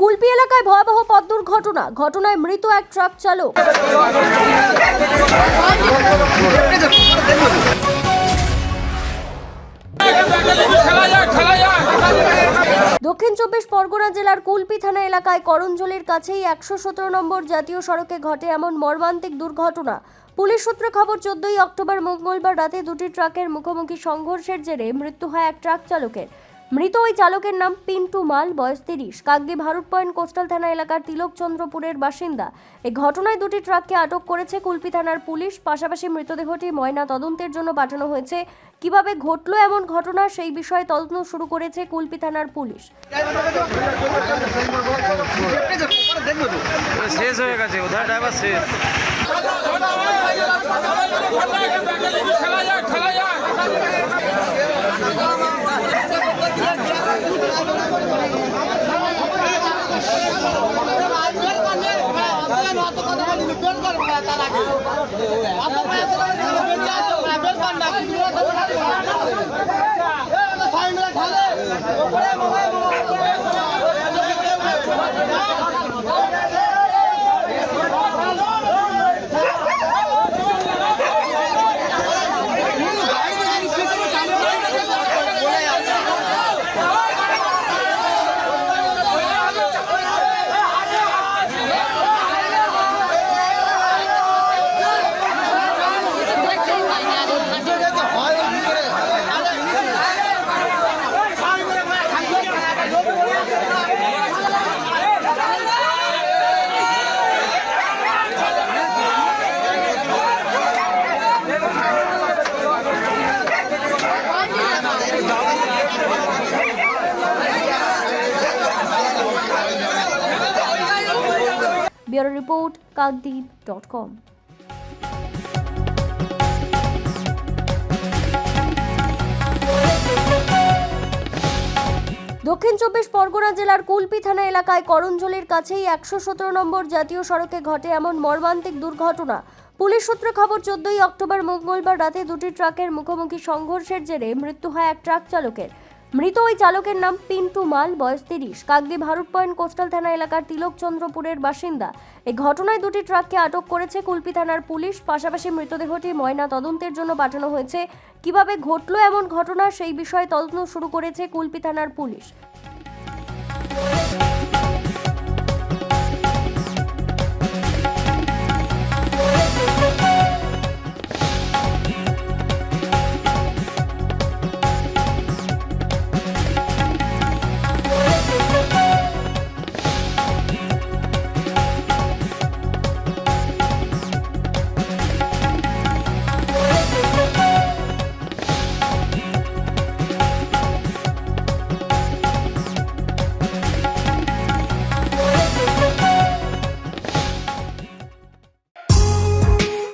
কুলপি এলাকায় ভয়াবহ পথ দুর্ঘটনা। ঘটনায় মৃত এক ট্রাক চালক। দক্ষিণ চব্বিশ পরগনা জেলার কুলপি থানা এলাকায় করঞ্জলির কাছেই একশো সতেরো নম্বর জাতীয় সড়কে ঘটে এমন মর্মান্তিক দুর্ঘটনা। পুলিশ সূত্রে খবর, চোদ্দই অক্টোবর মঙ্গলবার রাতে দুটি ট্রাকের মুখোমুখি সংঘর্ষের জেরে মৃত্যু হয় এক ট্রাক চালকের। মৃত ওই চালকের নাম পিন্টু মাল বয়স তিরিশ। কাকদি ভারত পয়েন্ট কোস্টাল থানা এলাকার তিলকচন্দ্রপুরের বাসিন্দা। এই ঘটনায় দুটি ট্রাককে আটক করেছে কুলপি থানার পুলিশ। পাশাপাশি মৃতদেহটি ময়না তদন্তের জন্য পাঠানো হয়েছে। কীভাবে ঘটলো এমন ঘটনা সেই বিষয়ে তদন্ত শুরু করেছে কুলপি থানার পুলিশ। শেষ হয়ে গেছে উধার ড্রাইভার শেষ। তার আগে bureau report, Kakdwip dot com. দক্ষিণ চব্বিশ পরগনা জেলার কুলপি থানা এলাকায় করঞ্জলির কাছেই একশো সতেরো নম্বর জাতীয় সড়কে ঘটে এমন মর্মান্তিক দুর্ঘটনা। পুলিশ সূত্রে খবর, চোদ্দই অক্টোবর মঙ্গলবার রাতে দুটি ট্রাকের মুখোমুখি সংঘর্ষের জেরে মৃত্যু হয় এক ট্রাক চালকের। মৃত ওই চালকের নাম পিন্টু মাল, বয়স তিরিশ। কাকদি ভারত পয়েন্ট কোস্টাল থানা এলাকার তিলকচন্দ্রপুরের বাসিন্দা। এই ঘটনায় দুটি ট্রাককে আটক করেছে কুলপি থানার পুলিশ। পাশাপাশি মৃতদেহটি ময়না তদন্তের জন্য পাঠানো হয়েছে। কীভাবে ঘটল এমন ঘটনা, সেই বিষয়ে তদন্ত শুরু করেছে কুলপি থানার পুলিশ।